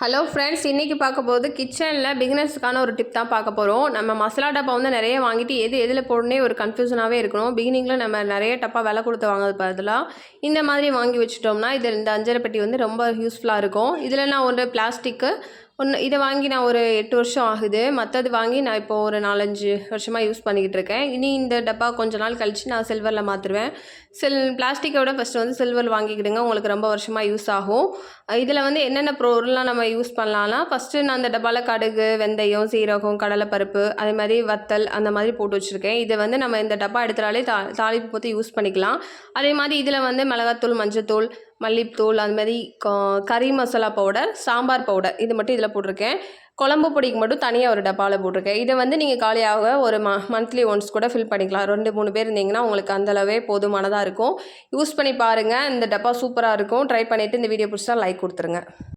Hello friends இன்றைக்கி பார்க்க போது கிச்சனில் பிகினர்ஸுக்கான ஒரு டிப் தான் பார்க்க போகிறோம் நம்ம மசாலா டப்பா வந்து நிறைய வாங்கிட்டு எது எதில் போடனே ஒரு கன்ஃபியூஷனாகவே இருக்கணும். பிகினிங்கில் நம்ம நிறைய டப்பா விலை கொடுத்து வாங்குறது பதிலாக இந்த மாதிரி வாங்கி வச்சுட்டோம்னா இது இந்த அஞ்சரை பெட்டி வந்து ரொம்ப யூஸ்ஃபுல்லாக இருக்கும். இதில் நான் ஒரு பிளாஸ்டிக்கு ஒன்று இதை வாங்கி நான் ஒரு எட்டு வருஷம் ஆகுது. மற்றது வாங்கி நான் இப்போ ஒரு நாலஞ்சு வருஷமாக யூஸ் பண்ணிக்கிட்டு இருக்கேன். இனி இந்த டப்பா கொஞ்ச நாள் கழித்து நான் சில்வரில் மாற்றுருவேன் சில் பிளாஸ்டிக்கை விட ஃபஸ்ட்டு வந்து சில்வர் வாங்கிக்கிடுங்க. உங்களுக்கு ரொம்ப வருஷமாக யூஸ் ஆகும். இதில் வந்து என்னென்ன பொருள்லாம் நம்ம யூஸ் பண்ணலாம்னா ஃபஸ்ட்டு நான் அந்த டப்பாவில் கடுகு வெந்தயம் சீரகம் கடலைப்பருப்பு அதே மாதிரி வத்தல் அந்த மாதிரி போட்டு வச்சுருக்கேன். இதை வந்து நம்ம இந்த டப்பா எடுத்தாலே தா தாளிப்பு போட்டு யூஸ் பண்ணிக்கலாம். அதே மாதிரி இதில் வந்து மிளகாத்தூள் மஞ்சத்தூள் மல்லித்தூள் அது மாதிரி கறி மசாலா பவுடர் சாம்பார் பவுடர் இது மட்டும் இதில் போட்டிருக்கேன். குழம்பு பொடிக்கு மட்டும் தனியாக ஒரு டப்பாவில் போட்டிருக்கேன். இதை வந்து நீங்கள் காலியாக ஒரு ம மந்த்லி ஒன்ஸ் கூட ஃபில் பண்ணிக்கலாம். ரெண்டு மூணு பேர் இருந்தீங்கன்னா உங்களுக்கு அந்தளவே போதுமானதாக இருக்கும். யூஸ் பண்ணி பாருங்கள் இந்த டப்பா சூப்பராக இருக்கும். ட்ரை பண்ணிவிட்டு இந்த வீடியோ பிடிச்சா லைக் கொடுத்துருங்க.